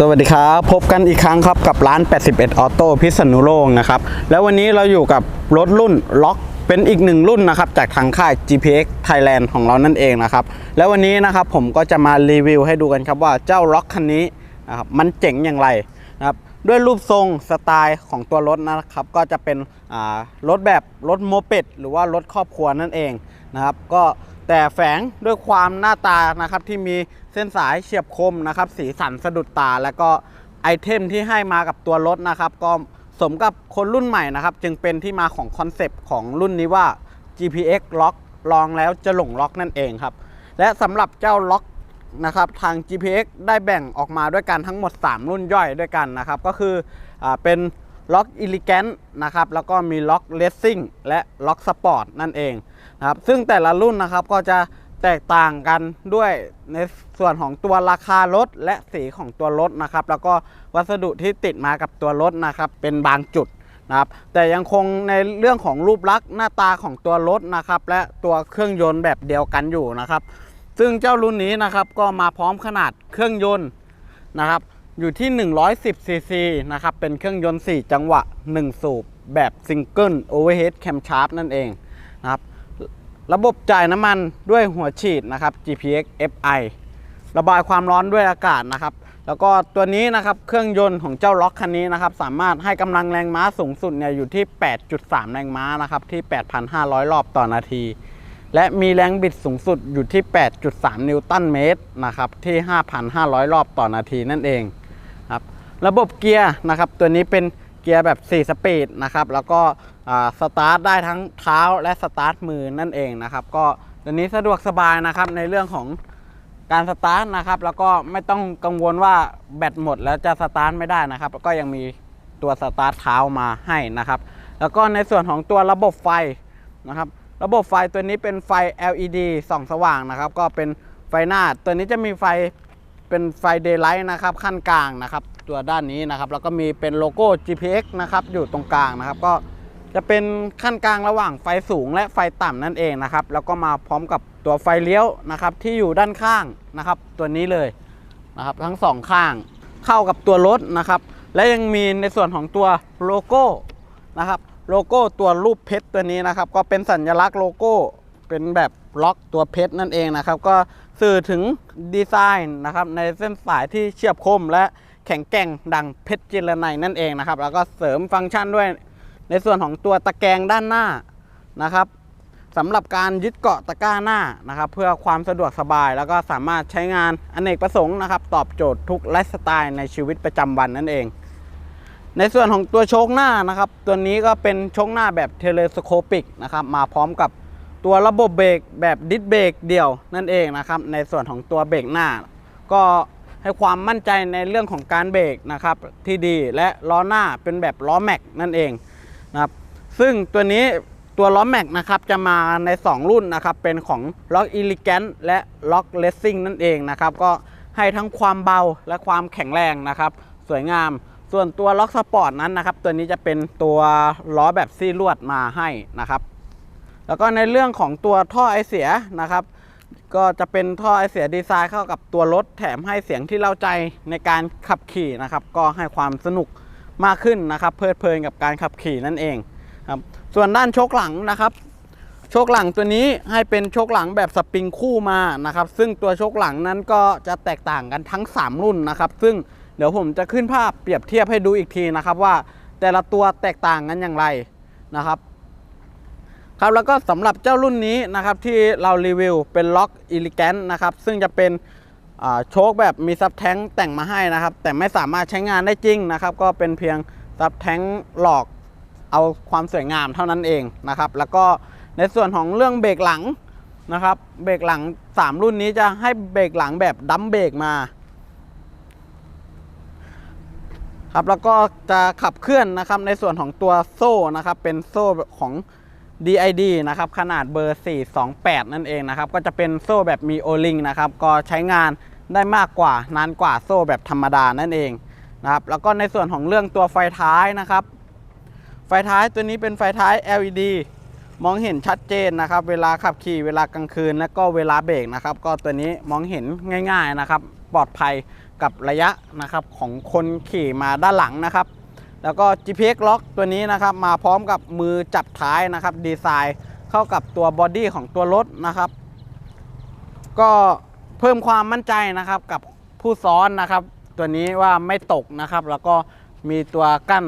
สวัสดีครับ พบกันอีกครั้งครับกับร้าน 81 ออโต้พิษณุโลกนะครับ แล้ววันนี้เราอยู่กับรถรุ่นล็อกเป็นอีกหนึ่งรุ่นนะครับจากทางค่าย GPX Thailand ของเรานั่นเองนะครับ แล้ววันนี้นะครับผมก็จะมารีวิวให้ดูกันครับว่าเจ้าล็อกคันนี้นะครับมันเจ๋งอย่างไรนะครับด้วยรูปทรงสไตล์ของตัวรถนะครับ ก็จะเป็นรถแบบรถโมเป็ดหรือว่ารถครอบครัวนั่นเองนะครับ ก็ แต่แฝงด้วยความหน้าตานะครับที่มีเส้นสายเฉียบคมนะครับ สีสันสะดุดตา แล้วก็ไอเทมที่ให้มากับตัวรถนะครับ ก็สมกับคนรุ่นใหม่นะครับ จึงเป็นที่มาของคอนเซปต์ของรุ่นนี้ว่า GPX ล็อกลองแล้วจะหลงล็อกนั่นเองครับ และสำหรับเจ้าล็อกนะครับทาง GPX ได้แบ่งออกมาด้วยกันทั้งหมด 3 รุ่นย่อยด้วยกันนะครับ ก็คืออเป็น ล็อกอิลิแกนนะครับแล้วก็มีล็อกเลสซิ่งและล็อกสปอร์ตนั่นเองนะครับซึ่งแต่ละรุ่นนะครับก็จะแตกต่างกันด้วยในส่วนของตัวราคารถและสีของตัวรถนะครับ แล้วก็วัสดุที่ติดมากับตัวรถนะครับเป็นบางจุดนะครับแต่ยังคงในเรื่องของรูปลักษณ์หน้าตาของตัวรถนะครับและตัวเครื่องยนต์แบบเดียวกันอยู่นะครับ ซึ่งเจ้ารุ่นนี้นะครับก็มาพร้อมขนาดเครื่องยนต์นะครับ อยู่ที่ 110ซีซีนะครับ เป็นเครื่องยนต์ 4 จังหวะ 1 สูบ แบบซิงเกิลโอเวอร์เฮดแคมชาร์ปนั่นเองนะครับ ระบบจ่ายน้ำมันด้วยหัวฉีดนะครับ GPX FI ระบายความร้อนด้วยอากาศนะครับ แล้วก็ตัวนี้นะครับ เครื่องยนต์ของเจ้าล็อกคันนี้นะครับ สามารถให้กำลังแรงม้าสูงสุดเนี่ยอยู่ที่ 8.3 แรงม้านะครับ ที่ 8,500 รอบต่อนาที และมีแรงบิดสูงสุดอยู่ที่ 8.3 นิวตันเมตรนะครับ ที่ 5,500 รอบต่อนาทีนั่นเอง ครับระบบเกียร์นะครับตัวนี้เป็นเกียร์แบบ 4 สปีดนะครับแล้วก็สตาร์ทได้ทั้งเท้าและสตาร์ทมือนั่นเองนะครับก็ตัวนี้สะดวกสบายนะครับในเรื่องของการสตาร์ทนะครับแล้วก็ไม่ต้องกังวลว่าแบตหมดแล้วจะสตาร์ทไม่ได้นะครับก็ยังมีตัวสตาร์ทเท้ามาให้นะครับแล้วก็ในส่วนของตัวระบบไฟนะครับระบบไฟตัวนี้เป็นไฟ LED ส่องสว่างนะครับก็เป็นไฟหน้าตัวนี้จะมีไฟ เป็นไฟ daylight นะครับขั้นกลางนะครับ ตัวด้านนี้นะครับ แล้วก็มีเป็นโลโก้ GPX นะครับอยู่ตรงกลางนะครับ ก็จะเป็นขั้นกลางระหว่างไฟสูงและไฟต่ำนั่นเองนะครับ แล้วก็มาพร้อมกับตัวไฟเลี้ยวนะครับ ที่อยู่ด้านข้างนะครับ ตัวนี้เลยนะครับ ทั้งสองข้างเข้ากับตัวรถนะครับ และยังมีในส่วนของตัวโลโก้นะครับ โลโก้ตัวรูปเพชรตัวนี้นะครับ ก็เป็นสัญลักษณ์โลโก้ เป็นแบบล็อกตัวเพชรนั่นเองนะครับ ก็สื่อถึงดีไซน์นะครับในเส้นสายที่เฉียบคมและแข็งแกร่งดังเพชรจิรนัยนั่นเองนะครับ แล้วก็เสริมฟังก์ชันด้วยในส่วนของตัวตะแกรงด้านหน้านะครับสำหรับการยึดเกาะตะกร้าหน้านะครับ เพื่อความสะดวกสบาย แล้วก็สามารถใช้งานอเนกประสงค์นะครับ ตอบโจทย์ทุกไลฟ์สไตล์ในชีวิตประจำวันนั่นเอง ในส่วนของตัวโชคหน้านะครับ ตัวนี้ก็เป็นโชคหน้าแบบเทเลสโคปิกนะครับมาพร้อมกับ ตัวระบบเบรกแบบดิสเบรกเดี่ยวนั่นเองนะครับในส่วนของตัวเบรกหน้า ก็ให้ความมั่นใจในเรื่องของการเบรกนะครับที่ดีและล้อหน้าเป็นแบบล้อแม็กนั่นเองนะครับซึ่งตัวนี้ตัวล้อแม็กนะครับจะมาใน 2 รุ่นนะครับเป็นของล็อกอิลิแกนและล็อกเลสซิ่งนั่นเองนะครับก็ให้ทั้งความเบาและความแข็งแรงนะครับสวยงามส่วนตัวล็อกสปอร์ตนั้นนะครับตัวนี้จะเป็นตัวล้อแบบซี่ลวดมาให้นะครับ แล้วก็ในเรื่องของตัวท่อไอเสียนะครับ ก็จะเป็นท่อไอเสียดีไซน์เข้ากับตัวรถแถมให้เสียงที่เล่าใจในการขับขี่นะครับ ก็ให้ความสนุกมากขึ้นนะครับ เพลิดเพลินกับการขับขี่นั่นเองครับส่วนด้านโชคหลังนะครับ โชคหลังตัวนี้ให้เป็นโชคหลังแบบสปริงคู่มานะครับ ซึ่งตัวโชคหลังนั้นก็จะแตกต่างกันทั้ง 3 รุ่นนะครับ ซึ่งเดี๋ยวผมจะขึ้นภาพเปรียบเทียบให้ดูอีกทีนะครับว่าแต่ละตัวแตกต่างกันอย่างไรนะครับ ครับแล้วก็สำหรับเจ้ารุ่นนี้นะครับที่เรารีวิวเป็นล็อกอิลิแกนนะครับซึ่งจะเป็นโชคแบบมีซับแท้งแต่งมาให้นะครับ แต่ไม่สามารถใช้งานได้จริงนะครับ ก็เป็นเพียงซับแท้งหลอกเอาความสวยงามเท่านั้นเองนะครับ แล้วก็ในส่วนของเรื่องเบรกหลังนะครับ เบรกหลัง 3 รุ่นนี้จะให้เบรกหลังแบบดัมเบรกมาครับแล้วก็จะขับเคลื่อนนะครับในส่วนของตัวโซ่นะครับ เป็นโซ่ของ DID นะครับขนาดเบอร์ 428 นั่นเองนะครับก็จะเป็นโซ่แบบมีโอลิงนะครับก็ใช้งานได้มากกว่านานกว่าโซ่แบบธรรมดานั่นเองนะครับแล้วก็ในส่วนของเรื่องตัวไฟท้ายนะครับ ไฟท้ายตัวนี้เป็นไฟท้าย LED มองเห็นชัดเจนนะครับ เวลาขับขี่เวลากลางคืน และก็เวลาเบรกนะครับ ก็ตัวนี้มองเห็นง่าย ๆนะครับ ปลอดภัยกับระยะนะครับของคนขี่มาด้านหลังนะครับ แล้วก็ GPS ล็อกตัวนี้นะครับมาพร้อมกับมือจับท้ายนะครับดีไซน์เข้ากับตัวบอดี้ของตัวรถนะครับ ก็เพิ่มความมั่นใจนะครับกับผู้ซ้อนนะครับ ตัวนี้ว่าไม่ตกนะครับ แล้วก็มีตัวกั้น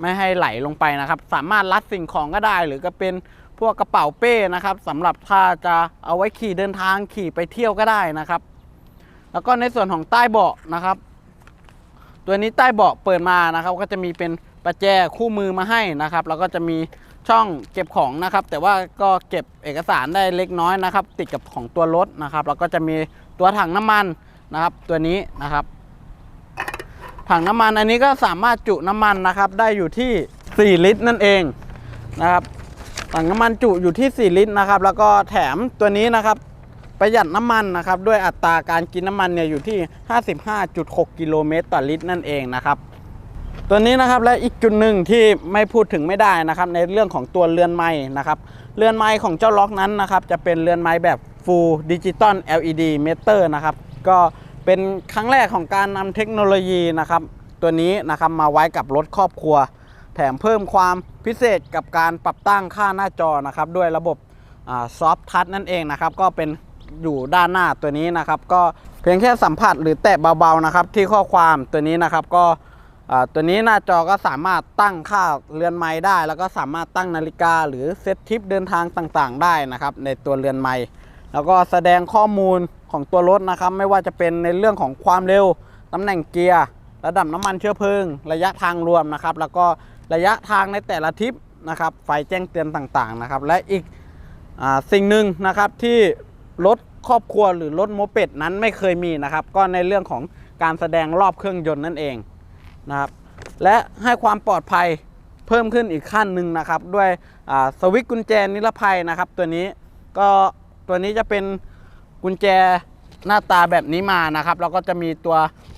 ไม่ให้ไหลลงไปนะครับ สามารถรัดสิ่งของก็ได้ หรือก็เป็นพวกกระเป๋าเป้นะครับสำหรับถ้าจะเอาไว้ขี่เดินทางขี่ไปเที่ยวก็ได้นะครับ แล้วก็ในส่วนของใต้เบาะนะครับ ตัวนี้ใต้เบาะเปิดมานะครับ ก็จะมีเป็นประแจคู่มือมาให้นะครับ แล้วก็จะมีช่องเก็บของนะครับ แต่ว่าก็เก็บเอกสารได้เล็กน้อยนะครับ ติดกับของตัวรถนะครับ แล้วก็จะมีตัวถังน้ำมันนะครับ ตัวนี้นะครับ ถังน้ำมันอันนี้ก็สามารถจุน้ำมันนะครับ ได้อยู่ที่ 4 ลิตรนั่นเองนะครับถังน้ำมันจุอยู่ที่ 4 ลิตรนะครับ แล้วก็แถมตัวนี้นะครับ ประหยัดน้ำมันนะครับด้วยอัตราการกินน้ำมันเนี่ยอยู่ที่ 55.6 กิโลเมตรต่อลิตรนั่นเองนะครับตัวนี้นะครับและอีกจุดหนึ่งที่ไม่พูดถึงไม่ได้นะครับในเรื่องของตัวเรือนไม้นะครับเรือนไม้ของเจ้าล็อกนั้นนะครับจะเป็นเรือนไม้แบบ Full Digital LED Meter นะครับก็เป็นครั้งแรกของการนำเทคโนโลยีนะครับตัวนี้นะครับมาไว้กับรถครอบครัว แถมเพิ่มความพิเศษกับการปรับตั้งค่าหน้าจอนะครับด้วยระบบซอฟทัชนั่นเองนะครับก็เป็น อยู่ด้านหน้าตัวนี้นะครับ ก็เพียงแค่สัมผัสหรือแตะเบาๆนะครับ ที่ข้อความตัวนี้นะครับก็ตัวนี้หน้าจอก็สามารถตั้งค่าเรือนไม้ได้ แล้วก็สามารถตั้งนาฬิกา หรือเซตทริปเดินทางต่างๆ ได้นะครับ ในตัวเรือนไม้แล้วก็แสดงข้อมูลของตัวรถนะครับ ไม่ว่าจะเป็นในเรื่องของความเร็วตำแหน่งเกียร์ ระดับน้ำมันเชื้อเพลิง ระยะทางรวมนะครับ แล้วก็ระยะทางในแต่ละทริปนะครับ ไฟแจ้งเตือนต่างๆนะครับ และอีกอสิ่งหนึ่งนะครับที่ รถครอบครัวหรือรถโมเป็ดนั้นไม่เคยมีนะครับ ก็ในเรื่องของการแสดงรอบเครื่องยนต์นั่นเองนะครับ และให้ความปลอดภัยเพิ่มขึ้นอีกขั้นหนึ่งนะครับ ด้วยสวิตช์กุญแจนิรภัยนะครับ ตัวนี้ก็ตัวนี้จะเป็นกุญแจหน้าตาแบบนี้มานะครับ แล้วก็จะมีตัว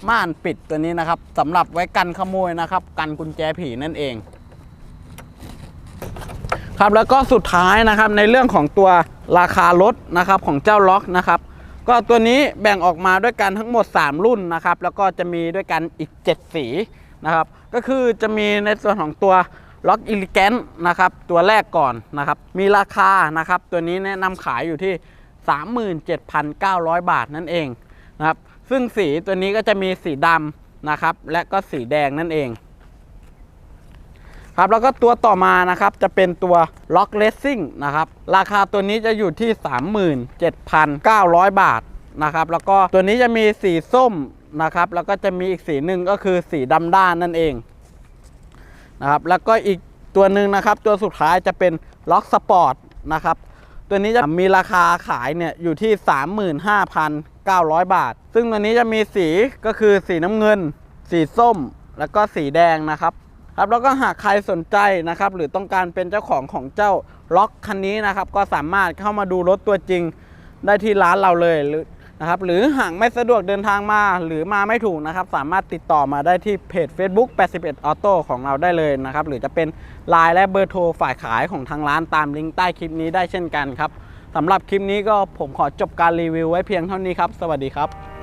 ม่านปิดตัวนี้นะครับสำหรับไว้กันขโมยนะครับ กันกุญแจผีนั่นเอง ครับแล้วก็สุดท้ายนะครับในเรื่องของตัว ราคารถนะครับของเจ้าล็อกนะครับ ก็ตัวนี้แบ่งออกมาด้วยกันทั้งหมด 3 รุ่นนะครับ แล้วก็จะมีด้วยกันอีก 7 สีนะครับ ก็คือจะมีในส่วนของตัวล็อกอิลิแกนนะครับ ตัวแรกก่อนนะครับ มีราคานะครับ ตัวนี้แนะนำขายอยู่ที่ 37,900 บาทนั่นเองนะครับ ซึ่งสีตัวนี้ก็จะมีสีดำนะครับ และก็สีแดงนั่นเอง ครับแล้วก็ตัวต่อมานะครับจะเป็นตัว Lock Racing นะครับราคาตัวนี้จะอยู่ที่ 37,900 บาทนะครับแล้วก็ตัวนี้จะมีสีส้มนะครับแล้วก็จะมีอีกสีหนึ่งก็คือสีดำด้านนั่นเองนะครับแล้วก็อีกตัวหนึ่งนะครับตัวสุดท้ายจะเป็น Lock Sport นะครับตัวนี้จะมีราคาขายเนี่ยอยู่ที่ 35,900 บาท ซึ่งตัวนี้จะมีสีก็คือสีน้ำเงิน สีส้ม แล้วก็สีแดงนะครับ ครับแล้วก็หากใครสนใจนะครับ หรือต้องการเป็นเจ้าของของเจ้าล็อกคันนี้นะครับ ก็สามารถเข้ามาดูรถตัวจริงได้ที่ร้านเราเลยหรือนะครับ หรือหากไม่สะดวกเดินทางมาหรือมาไม่ถูกนะครับ สามารถติดต่อมาได้ที่เพจ Facebook 81 Auto ของเราได้เลยนะครับ หรือจะเป็น Line และเบอร์โทรฝ่ายขายของทางร้านตามลิงก์ใต้คลิปนี้ได้เช่นกันครับสำหรับคลิปนี้ก็ผมขอจบการรีวิวไว้เพียงเท่านี้ครับ สวัสดีครับ